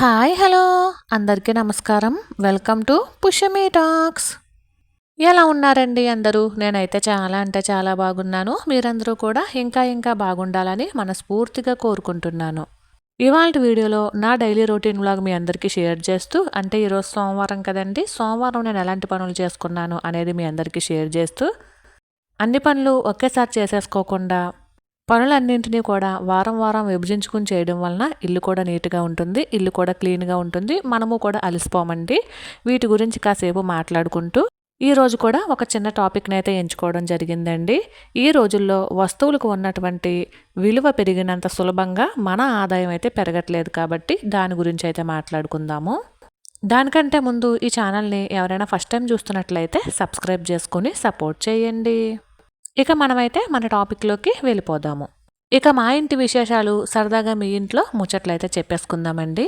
Hi hello. అందరికీ నమస్కారం. Welcome to Pushami talks. ఎలా ఉన్నారండి అందరూ? నేనైతే చాలా అంటే చాలా బాగున్నాను. మీరందరూ కూడా ఇంకా ఇంకా బాగుండాలని మనస్ఫూర్తిగా కోరుకుంటున్నాను. ఇవాళ వీడియోలో నా డైలీ రొటీన్ వ్లాగ్ మీ అందరికీ షేర్ చేస్తూ అంటే ఈరోజు సోమవారం కదండి సోమవారం నేను ఎలాంటి పనులు చేసుకున్నాను అనేది మీ అందరికీ షేర్ చేస్తూ అన్ని పనులు ఒకేసారి చేసేసుకోకుండా పనులన్నింటినీ కూడా వారం వారం విభజించుకుని చేయడం వలన ఇల్లు కూడా నీట్గా ఉంటుంది ఇల్లు కూడా క్లీన్గా ఉంటుంది మనము కూడా అలసిపోమండి. వీటి గురించి కాసేపు మాట్లాడుకుంటూ ఈ రోజు కూడా ఒక చిన్న టాపిక్ని అయితే ఎంచుకోవడం జరిగిందండి. ఈ రోజుల్లో వస్తువులకు ఉన్నటువంటి విలువ పెరిగినంత సులభంగా మన ఆదాయం అయితే పెరగట్లేదు కాబట్టి దాని గురించి అయితే మాట్లాడుకుందాము. దానికంటే ముందు ఈ ఛానల్ని ఎవరైనా ఫస్ట్ టైం చూస్తున్నట్లయితే సబ్స్క్రైబ్ చేసుకుని సపోర్ట్ చేయండి. ఇక మనమైతే మన టాపిక్లోకి వెళ్ళిపోదాము. ఇక మా ఇంటి విశేషాలు సరదాగా మీ ఇంట్లో ముచ్చట్లయితే చెప్పేసుకుందామండి.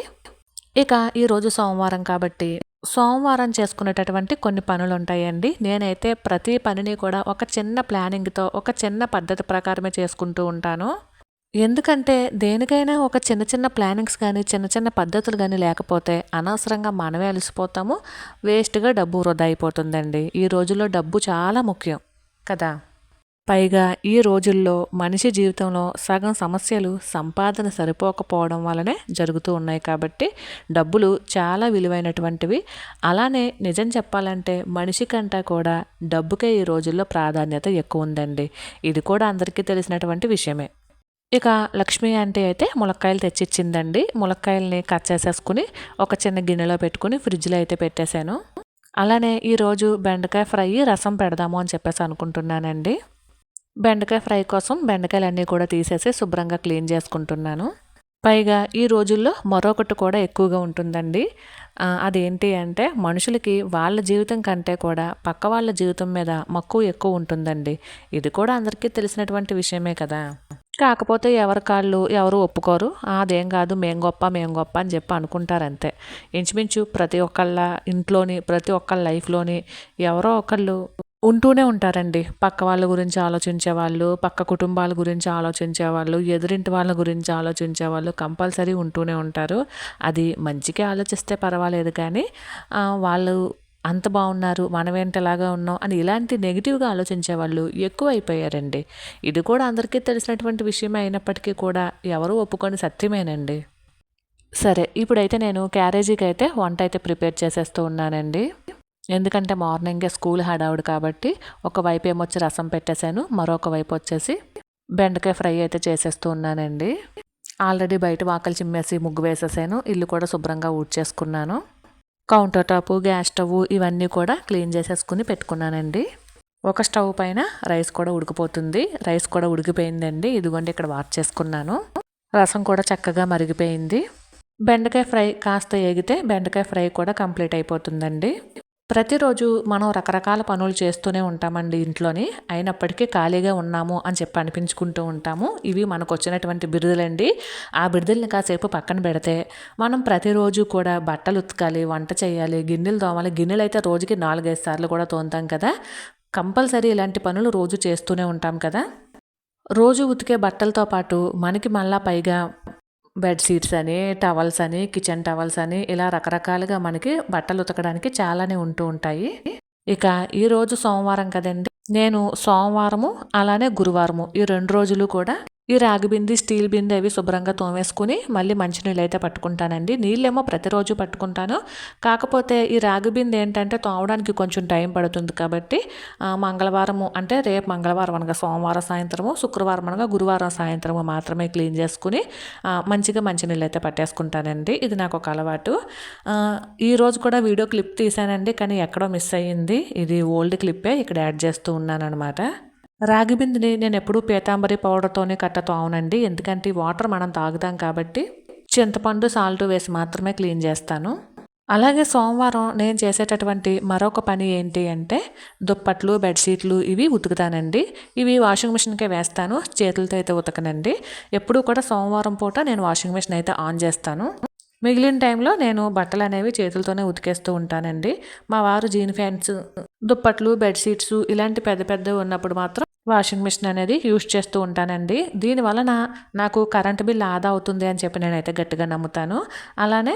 ఇక ఈరోజు సోమవారం కాబట్టి సోమవారం చేసుకునేటటువంటి కొన్ని పనులు ఉంటాయండి నేనైతే ప్రతి పనిని కూడా ఒక చిన్న ప్లానింగ్తో ఒక చిన్న పద్ధతి ప్రకారమే చేసుకుంటూ ఉంటాను. ఎందుకంటే దేనికైనా ఒక చిన్న చిన్న ప్లానింగ్స్ కానీ చిన్న చిన్న పద్ధతులు కానీ లేకపోతే అనవసరంగా మనమే అలసిపోతాము వేస్ట్గా డబ్బు వృధా అయిపోతుందండి. ఈ రోజుల్లో డబ్బు చాలా ముఖ్యం కదా? పైగా ఈ రోజుల్లో మనిషి జీవితంలో సగం సమస్యలు సంపాదన సరిపోకపోవడం వలనే జరుగుతూ ఉన్నాయి కాబట్టి డబ్బులు చాలా విలువైనటువంటివి. అలానే నిజం చెప్పాలంటే మనిషి కంటే కూడా డబ్బుకే ఈ రోజుల్లో ప్రాధాన్యత ఎక్కువ ఉందండి. ఇది కూడా అందరికీ తెలిసినటువంటి విషయమే. ఇక లక్ష్మి అంటే అయితే ములక్కాయలు తెచ్చిచ్చిందండి. ములక్కాయల్ని కట్ చేసేసుకుని ఒక చిన్న గిన్నెలో పెట్టుకుని ఫ్రిడ్జ్లో అయితే పెట్టేశాను. అలానే ఈరోజు బెండకాయ ఫ్రై రసం పెడదాము అని చెప్పేసి అనుకుంటున్నానండి. బెండకాయ ఫ్రై కోసం బెండకాయలన్నీ కూడా తీసేసి శుభ్రంగా క్లీన్ చేసుకుంటున్నాను. పైగా ఈ రోజుల్లో మరొకటి కూడా ఎక్కువగా ఉంటుందండి. అదేంటి అంటే మనుషులకి వాళ్ళ జీవితం కంటే కూడా పక్క వాళ్ళ జీవితం మీద మక్కువ ఎక్కువ ఉంటుందండి. ఇది కూడా అందరికీ తెలిసినటువంటి విషయమే కదా. కాకపోతే ఎవరి కాళ్ళు ఎవరు ఒప్పుకోరు. అదేం కాదు మేం గొప్ప మేం గొప్ప అని చెప్పి అనుకుంటారంతే. ఇంచుమించు ప్రతి ఒక్కళ్ళ ఇంట్లోని ప్రతి ఒక్కళ్ళ లైఫ్లోని ఎవరో ఒకళ్ళు ఉంటూనే ఉంటారండి. పక్క వాళ్ళ గురించి ఆలోచించే వాళ్ళు పక్క కుటుంబాల గురించి ఆలోచించే వాళ్ళు ఎదురింటి వాళ్ళ గురించి ఆలోచించే వాళ్ళు కంపల్సరీ ఉంటూనే ఉంటారు. అది మంచిగా ఆలోచిస్తే పర్వాలేదు కానీ వాళ్ళు అంత బాగున్నారు మనం ఏంటలాగా ఉన్నాం అని ఇలాంటి నెగిటివ్గా ఆలోచించే వాళ్ళు ఎక్కువ అయిపోయారండి ఇది కూడా అందరికీ తెలిసినటువంటి విషయమే అయినప్పటికీ కూడా ఎవరు ఒప్పుకొని సత్యమేనండి. సరే ఇప్పుడైతే నేను క్యారేజీకి అయితే వంట అయితే ప్రిపేర్ చేసేస్తూ ఉన్నానండి. ఎందుకంటే మార్నింగే స్కూల్ హడావుడు కాబట్టి ఒకవైపు ఏమొచ్చి రసం పెట్టేశాను మరొక వైపు వచ్చేసి బెండకాయ ఫ్రై అయితే చేసేస్తూ ఉన్నానండి. ఆల్రెడీ బయట వాకలు చిమ్మేసి ముగ్గు వేసేసాను ఇల్లు కూడా శుభ్రంగా ఊడ్చేసుకున్నాను. కౌంటర్ టాప్ గ్యాస్ స్టవ్ ఇవన్నీ కూడా క్లీన్ చేసేసుకుని పెట్టుకున్నానండి. ఒక స్టవ్ పైన రైస్ కూడా ఉడికిపోతుంది. రైస్ కూడా ఉడికిపోయిందండి. ఇదిగోండి ఇక్కడ వాచ్ చేసుకున్నాను. రసం కూడా చక్కగా మరిగిపోయింది. బెండకాయ ఫ్రై కాస్త ఎగితే బెండకాయ ఫ్రై కూడా కంప్లీట్ అయిపోతుందండి. ప్రతిరోజు మనం రకరకాల పనులు చేస్తూనే ఉంటామండి ఇంట్లోని. అయినప్పటికీ ఖాళీగా ఉన్నాము అని చెప్పి అనిపించుకుంటూ ఉంటాము. ఇవి మనకు వచ్చినటువంటి బిరుదులండి. ఆ బిరుదుల్ని కాసేపు పక్కన పెడితే మనం ప్రతిరోజు కూడా బట్టలు ఉతకాలి వంట చేయాలి గిన్నెలు తోమాలి. గిన్నెలు అయితే రోజుకి నాలుగైదు సార్లు కూడా తోముతాం కదా. కంపల్సరీ ఇలాంటి పనులు రోజు చేస్తూనే ఉంటాం కదా. రోజు ఉతికే బట్టలతో పాటు మనకి మళ్ళా పైగా బెడ్షీట్స్ అని టవల్స్ అని కిచెన్ టవల్స్ అని ఇలా రకరకాలుగా మనకి బట్టలు ఉతకడానికి చాలానే ఉంటూ ఉంటాయి. ఇక ఈరోజు సోమవారం కదండి. నేను సోమవారము అలానే గురువారము ఈ రెండు రోజులు కూడా ఈ రాగి బింది స్టీల్ బింది అవి శుభ్రంగా తోమేసుకుని మళ్ళీ మంచినీళ్ళు అయితే పట్టుకుంటానండి. నీళ్ళేమో ప్రతిరోజు పట్టుకుంటాను. కాకపోతే ఈ రాగి బింది ఏంటంటే తోమడానికి కొంచెం టైం పడుతుంది కాబట్టి మంగళవారము అంటే రేపు మంగళవారం అనగా సోమవారం సాయంత్రము శుక్రవారం అనగా గురువారం సాయంత్రము మాత్రమే క్లీన్ చేసుకుని మంచిగా మంచినీళ్ళు అయితే పట్టేసుకుంటానండి. ఇది నాకు ఒక అలవాటు. ఈరోజు కూడా వీడియో క్లిప్ తీశానండి కానీ ఎక్కడో మిస్ అయ్యింది. ఇది ఓల్డ్ క్లిప్పే ఇక్కడ యాడ్ చేస్తూ ఉన్నాను అనమాట రాగి బిందుని నేను ఎప్పుడూ పీతాంబరి పౌడర్తోనే కట్టతో అవునండి. ఎందుకంటే వాటర్ మనం తాగుతాం కాబట్టి చింతపండు సాల్ట్ వేసి మాత్రమే క్లీన్ చేస్తాను. అలాగే సోమవారం నేను చేసేటటువంటి మరొక పని ఏంటి అంటే దుప్పట్లు బెడ్షీట్లు ఇవి ఉతుకుతానండి. ఇవి వాషింగ్ మిషన్కే వేస్తాను. చేతులతో అయితే ఉతకనండి. ఎప్పుడూ కూడా సోమవారం పూట నేను వాషింగ్ మిషన్ అయితే ఆన్ చేస్తాను. మిగిలిన టైంలో నేను బట్టలు అనేవి చేతులతోనే ఉతికేస్తూ ఉంటానండి. మా వారు జీన్ ఫ్యాన్స్ దుప్పట్లు బెడ్షీట్స్ ఇలాంటి పెద్ద పెద్దవి ఉన్నప్పుడు మాత్రం వాషింగ్ మిషన్ అనేది యూస్ చేస్తూ ఉంటానండి. దీని వలన నాకు కరెంట్ బిల్ ఆదా అవుతుంది అని చెప్పి నేనైతే గట్టిగా నమ్ముతాను. అలానే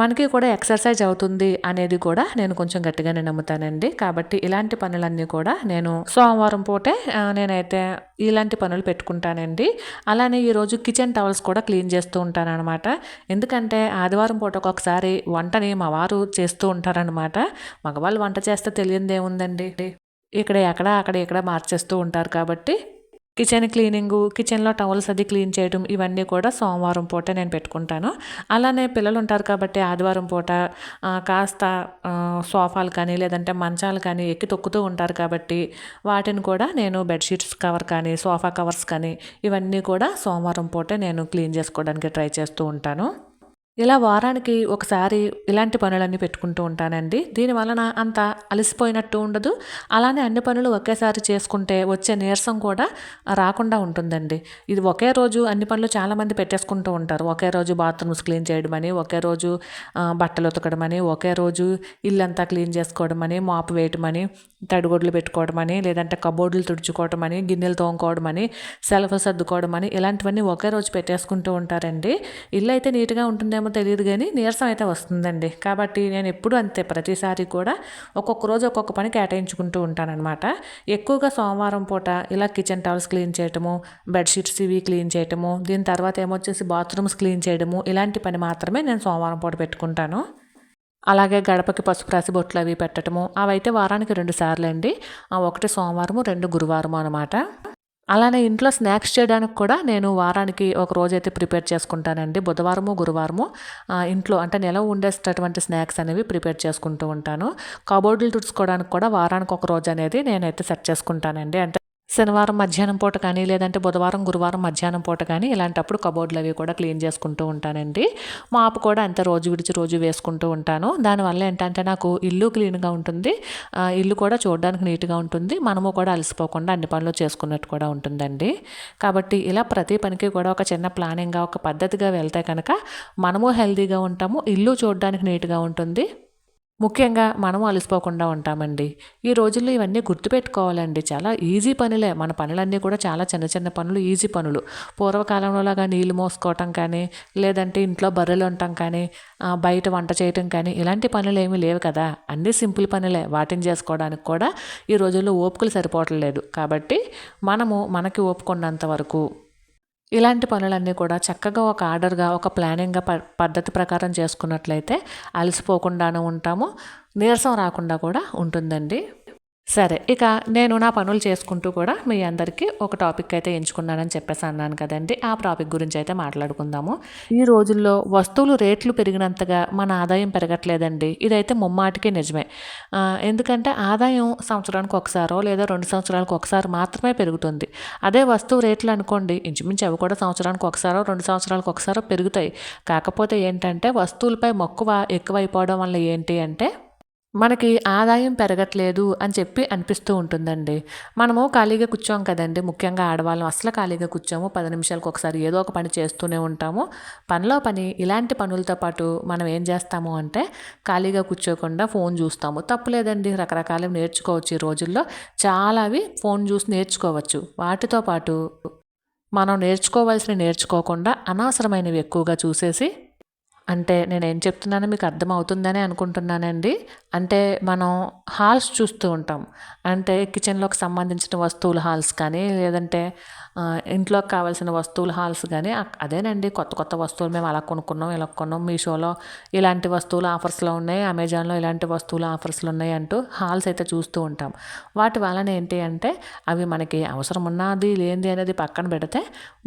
మనకి కూడా ఎక్సర్సైజ్ అవుతుంది అనేది కూడా నేను కొంచెం గట్టిగానే నమ్ముతానండి. కాబట్టి ఇలాంటి పనులన్నీ కూడా నేను సోమవారం పూటే నేనైతే ఇలాంటి పనులు పెట్టుకుంటానండి. అలానే ఈరోజు కిచెన్ టవల్స్ కూడా క్లీన్ చేస్తూ ఉంటానన్నమాట. ఎందుకంటే ఆదివారం పూట ఒక్కొక్కసారి వంటని మా వారు చేస్తూ ఉంటారనమాట మగవాళ్ళు వంట చేస్తే తెలియదేముందండి? ఇక్కడ ఎక్కడ అక్కడ ఇక్కడ మార్చేస్తూ ఉంటారు కాబట్టి కిచెన్ క్లీనింగు కిచెన్లో టవల్స్ అది క్లీన్ చేయడం ఇవన్నీ కూడా సోమవారం పూట నేను పెట్టుకుంటాను. అలానే పిల్లలు ఉంటారు కాబట్టి ఆదివారం పూట కాస్త సోఫాలు కానీ లేదంటే మంచాలు కానీ ఎక్కి తొక్కుతూ ఉంటారు కాబట్టి వాటిని కూడా నేను బెడ్షీట్స్ కవర్ కానీ సోఫా కవర్స్ కానీ ఇవన్నీ కూడా సోమవారం పూటే నేను క్లీన్ చేసుకోవడానికి ట్రై చేస్తూ ఉంటాను. ఇలా వారానికి ఒకసారి ఇలాంటి పనులన్నీ పెట్టుకుంటూ ఉంటానండి. దీని వలన అంత అలసిపోయినట్టు ఉండదు. అలానే అన్ని పనులు ఒకేసారి చేసుకుంటే వచ్చే నీరసం కూడా రాకుండా ఉంటుందండి. ఇది ఒకే రోజు అన్ని పనులు చాలామంది పెట్టేసుకుంటూ ఉంటారు. ఒకే రోజు బాత్రూమ్స్ క్లీన్ చేయడం అని ఒకే రోజు బట్టలు ఉతకడం అని ఒకే రోజు ఇల్లంతా క్లీన్ చేసుకోవడం అని మాపు వేయటం అని తడిగొడ్లు పెట్టుకోవడం అని లేదంటే కబోర్డులు తుడుచుకోవడం అని గిన్నెలు తోముకోవడం అని సెల్ఫ్ సర్దుకోవడం అని ఇలాంటివన్నీ ఒకే రోజు పెట్టేసుకుంటూ ఉంటారండి. ఇల్లు అయితే నీట్గా ఉంటుందేమో తెలియదు కానీ నీరసం అయితే వస్తుందండి. కాబట్టి నేను ఎప్పుడు అంతే ప్రతిసారి కూడా ఒక్కొక్క రోజు ఒక్కొక్క పని కేటాయించుకుంటూ ఉంటానన్నమాట. ఎక్కువగా సోమవారం పూట ఇలా కిచెన్ టవల్స్ క్లీన్ చేయటము బెడ్షీట్స్ ఇవి క్లీన్ చేయటము దీని తర్వాత ఏమొచ్చేసి బాత్రూమ్స్ క్లీన్ చేయడము ఇలాంటి పని మాత్రమే నేను సోమవారం పూట పెట్టుకుంటాను. అలాగే గడపకి పసుపు రాసి బొట్లు అవి పెట్టడము అవైతే వారానికి రెండు సార్లు అండి ఒకటి సోమవారము రెండు గురువారము అనమాట అలానే ఇంట్లో స్నాక్స్ చేయడానికి కూడా నేను వారానికి ఒక రోజైతే ప్రిపేర్ చేసుకుంటానండి. బుధవారము గురువారము ఇంట్లో అంటే నెల ఉండేటటువంటి స్నాక్స్ అనేవి ప్రిపేర్ చేసుకుంటూ ఉంటాను. కబోర్డులు తుడుచుకోవడానికి కూడా వారానికి ఒక రోజు అనేది నేనైతే సెట్ చేసుకుంటానండి. అంటే శనివారం మధ్యాహ్నం పూట కానీ లేదంటే బుధవారం గురువారం మధ్యాహ్నం పూట కానీ ఇలాంటప్పుడు కబోర్డ్లు అవి కూడా క్లీన్ చేసుకుంటూ ఉంటానండి. మాపు కూడా అంత రోజు విడిచి రోజు వేసుకుంటూ ఉంటాను. దానివల్ల ఏంటంటే నాకు ఇల్లు క్లీన్గా ఉంటుంది. ఇల్లు కూడా చూడడానికి నీట్గా ఉంటుంది. మనము కూడా అలసిపోకుండా అన్ని పనులు చేసుకున్నట్టు కూడా ఉంటుందండి. కాబట్టి ఇలా ప్రతి పనికి కూడా ఒక చిన్న ప్లానింగ్గా ఒక పద్ధతిగా వెళ్తే కనుక మనము హెల్తీగా ఉంటాము. ఇల్లు చూడడానికి నీట్గా ఉంటుంది. ముఖ్యంగా మనం అలసిపోకుండా ఉంటామండి. ఈ రోజుల్లో ఇవన్నీ గుర్తుపెట్టుకోవాలండి. చాలా ఈజీ పనులే. మన పనులన్నీ కూడా చాలా చిన్న చిన్న పనులు ఈజీ పనులు. పూర్వకాలంలోలాగా నీళ్ళు మోసుకోవటం కానీ లేదంటే ఇంట్లో బర్రెలు ఉండటం కానీ బయట వంట చేయటం కానీ ఇలాంటి పనులు ఏమీ లేవు కదా. అన్నీ సింపుల్ పనులే. వాటిని చేసుకోవడానికి కూడా ఈ రోజుల్లో ఓపికలు సరిపోవట్లేదు. కాబట్టి మనము మనకి ఓపుకున్నంత వరకు ఇలాంటి పనులన్నీ కూడా చక్కగా ఒక ఆర్డర్గా ఒక ప్లానింగ్గా ప పద్ధతి ప్రకారం చేసుకున్నట్లయితే అలసిపోకుండానే ఉంటాము. నీరసం రాకుండా కూడా ఉంటుందండి. సరే ఇక నేను నా పనులు చేసుకుంటూ కూడా మీ అందరికీ ఒక టాపిక్ అయితే ఎంచుకున్నానని చెప్పేసి అన్నాను కదండి. ఆ టాపిక్ గురించి అయితే మాట్లాడుకుందాము. ఈ రోజుల్లో వస్తువులు రేట్లు పెరిగినంతగా మన ఆదాయం పెరగట్లేదండి. ఇదైతే ముమ్మాటికి నిజమే. ఎందుకంటే ఆదాయం సంవత్సరానికి ఒకసారో లేదా రెండు సంవత్సరాలకు ఒకసారి మాత్రమే పెరుగుతుంది. అదే వస్తువు రేట్లు అనుకోండి ఇంచుమించు అవి కూడా సంవత్సరానికి ఒకసారో రెండు సంవత్సరాలకు ఒకసారో పెరుగుతాయి. కాకపోతే ఏంటంటే వస్తువులపై మక్కువ ఎక్కువైపోవడం వల్ల ఏంటి అంటే మనకి ఆదాయం పెరగట్లేదు అని చెప్పి అనిపిస్తూ ఉంటుందండి. మనము ఖాళీగా కూర్చోం కదండి. ముఖ్యంగా ఆడవాళ్ళం అసలు ఖాళీగా కూర్చోము. పది నిమిషాలకు ఒకసారి ఏదో ఒక పని చేస్తూనే ఉంటాము. పనిలో పని ఇలాంటి పనులతో పాటు మనం ఏం చేస్తాము అంటే ఖాళీగా కూర్చోకుండా ఫోన్ చూస్తాము. తప్పులేదండి రకరకాలు నేర్చుకోవచ్చు ఈ రోజుల్లో. చాలావి ఫోన్ చూసి నేర్చుకోవచ్చు. వాటితో పాటు మనం నేర్చుకోవాల్సిన నేర్చుకోకుండా అనవసరమైనవి ఎక్కువగా చూసేసి అంటే నేను ఏం చెప్తున్నానో మీకు అర్థమవుతుందని అనుకుంటున్నానండి. అంటే మనం హాల్స్ చూస్తూ ఉంటాం. అంటే కిచెన్లోకి సంబంధించిన వస్తువుల హాల్స్ కానీ లేదంటే ఇంట్లోకి కావాల్సిన వస్తువుల హాల్స్ కానీ అదేనండి. కొత్త కొత్త వస్తువులు మేము అలా కొనుక్కున్నాం ఇలా కొన్నాం. మీషోలో ఇలాంటి వస్తువులు ఆఫర్స్లో ఉన్నాయి. అమెజాన్లో ఇలాంటి వస్తువులు ఆఫర్స్లు ఉన్నాయి అంటూ హాల్స్ అయితే చూస్తూ ఉంటాం. వాటి వలన ఏంటి అంటే అవి మనకి అవసరం ఉన్నది లేనిది అనేది పక్కన పెడితే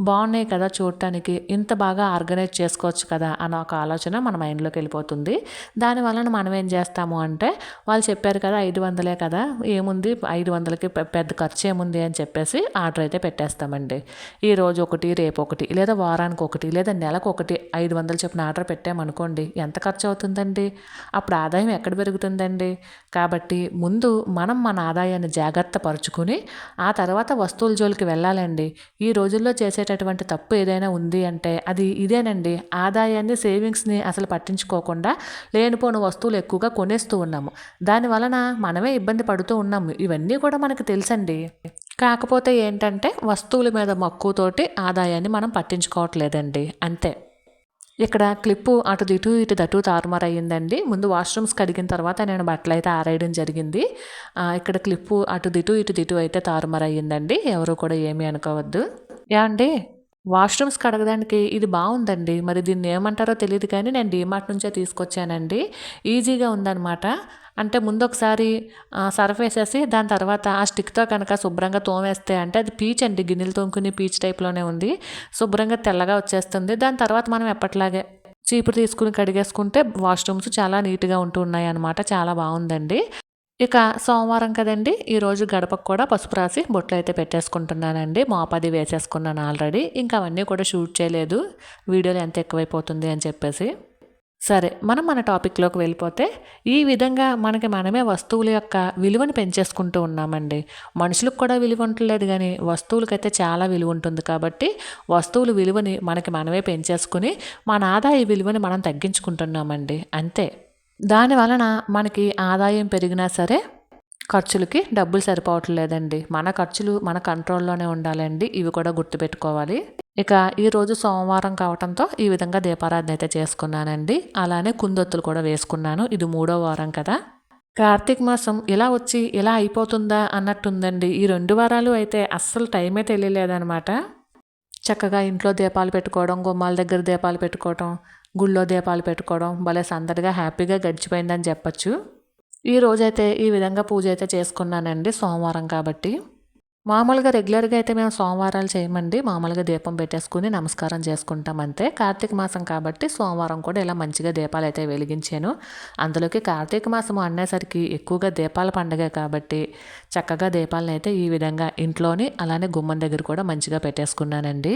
బాగున్నాయి కదా చూడటానికి. ఇంత బాగా ఆర్గనైజ్ చేసుకోవచ్చు కదా అని ఒక ఆలోచన మన మైండ్లోకి వెళ్ళిపోతుంది. దాని వలన మనం ఏం చేస్తాము అంటే వాళ్ళు చెప్పారు కదా ఐదు వందలే కదా ఏముంది? ఐదు వందలకి పెద్ద ఖర్చు ఏముంది అని చెప్పేసి ఆర్డర్ అయితే పెట్టేస్తామండి. ఈ రోజు ఒకటి రేపు ఒకటి లేదా వారానికి ఒకటి లేదా నెలకు ఒకటి ఐదు వందలు చెప్పిన ఆర్డర్ పెట్టామనుకోండి ఎంత ఖర్చు అవుతుందండి? అప్పుడు ఆదాయం ఎక్కడ పెరుగుతుందండి? కాబట్టి ముందు మనం మన ఆదాయాన్ని జాగ్రత్త పరుచుకుని ఆ తర్వాత వస్తువుల జోలికి వెళ్ళాలండి. ఈ రోజుల్లో చేసేటటువంటి తప్పు ఏదైనా ఉంది అంటే అది ఇదేనండి. ఆదాయాన్ని సేవింగ్స్ని అసలు పట్టించుకోకుండా లేనిపోని వస్తువులు ఎక్కువగా కొనేస్తూ ఉన్నాము. దాని వలన మనమే ఇబ్బంది పడుతూ ఉన్నాము. ఇవన్నీ కూడా మనకు తెలుసండి. కాకపోతే ఏంటంటే వస్తువుల మీద మక్కువతోటి ఆదాయాన్ని మనం పట్టించుకోవట్లేదండి. అంతే. ఇక్కడ క్లిప్పు అటు ఇటు ఇటు దటు తారుమారు అయ్యిందండి ముందు వాష్రూమ్స్ కడిగిన తర్వాత నేను బట్టలు అయితే ఆరేయడం జరిగింది. ఇక్కడ క్లిప్పు అటు ఇటు ఇటు దిటు అయితే తారుమారు అయ్యిందండి ఎవరు కూడా ఏమీ అనుకోవద్దు. యా అండి వాష్రూమ్స్ కడగడానికి ఇది బాగుందండి. మరి దీన్ని ఏమంటారో తెలియదు కానీ నేను డీమార్ట్ నుంచే తీసుకొచ్చానండి. ఈజీగా ఉందన్నమాట. అంటే ముందు ఒకసారి సర్ఫ్ వేసేసి దాని తర్వాత ఆ స్టిక్తో కనుక శుభ్రంగా తోమేస్తే అంటే అది పీచ్ అండి. గిన్నెలు తోముకునే పీచ్ టైప్లోనే ఉంది. శుభ్రంగా తెల్లగా వచ్చేస్తుంది. దాని తర్వాత మనం ఎప్పట్లాగే చీపురు తీసుకుని కడిగేసుకుంటే వాష్రూమ్స్ చాలా నీట్గా ఉంటూ ఉన్నాయి అన్నమాట చాలా బాగుందండి. ఇక సోమవారం కదండి ఈరోజు గడపకు కూడా పసుపు రాసి బొట్లు అయితే పెట్టేసుకుంటున్నానండి. మోపది వేసేసుకున్నాను ఆల్రెడీ. ఇంకా అవన్నీ కూడా షూట్ చేయలేదు. వీడియోలు ఎంత ఎక్కువైపోతుంది అని చెప్పేసి. సరే మనం మన టాపిక్లోకి వెళ్ళిపోతే ఈ విధంగా మనకి మనమే వస్తువుల యొక్క విలువను పెంచేసుకుంటూ ఉన్నామండి. మనుషులకు కూడా విలువ ఉండలేదు కానీ వస్తువులకైతే చాలా విలువ ఉంటుంది కాబట్టి వస్తువుల విలువని మనకి మనమే పెంచేసుకుని మన ఆదాయ విలువని మనం తగ్గించుకుంటున్నామండి. అంతే. దాని వలన మనకి ఆదాయం పెరిగినా సరే ఖర్చులకి డబ్బులు సరిపోవట్లేదండి మన ఖర్చులు మన కంట్రోల్లోనే ఉండాలండి. ఇవి కూడా గుర్తుపెట్టుకోవాలి. ఇక ఈరోజు సోమవారం కావడంతో ఈ విధంగా దీపారాధన అయితే చేసుకున్నానండి. అలానే కుందొత్తులు కూడా వేసుకున్నాను. ఇది మూడో వారం కదా. కార్తీక మాసం ఇలా వచ్చి ఇలా అయిపోతుందా అన్నట్టుందండి. ఈ రెండు వారాలు అయితే అస్సలు టైమే తెలియలేదనమాట చక్కగా ఇంట్లో దీపాలు పెట్టుకోవడం గుమ్మాల దగ్గర దీపాలు పెట్టుకోవడం గుళ్ళో దీపాలు పెట్టుకోవడం భలే సందడిగా హ్యాపీగా గడిచిపోయిందని చెప్పచ్చు. ఈ రోజైతే ఈ విధంగా పూజ అయితే చేసుకున్నానండి సోమవారం కాబట్టి. మామూలుగా రెగ్యులర్గా అయితే మేము సోమవారాలు చేయమండి. మామూలుగా దీపం పెట్టేసుకుని నమస్కారం చేసుకుంటాం అంతే. కార్తీక మాసం కాబట్టి సోమవారం కూడా ఇలా మంచిగా దీపాలు అయితే వెలిగించాను. అందులోకి కార్తీక మాసం అనేసరికి ఎక్కువగా దీపాల పండగే కాబట్టి చక్కగా దీపాలను అయితే ఈ విధంగా ఇంట్లోని అలానే గుమ్మం దగ్గర కూడా మంచిగా పెట్టేసుకున్నానండి.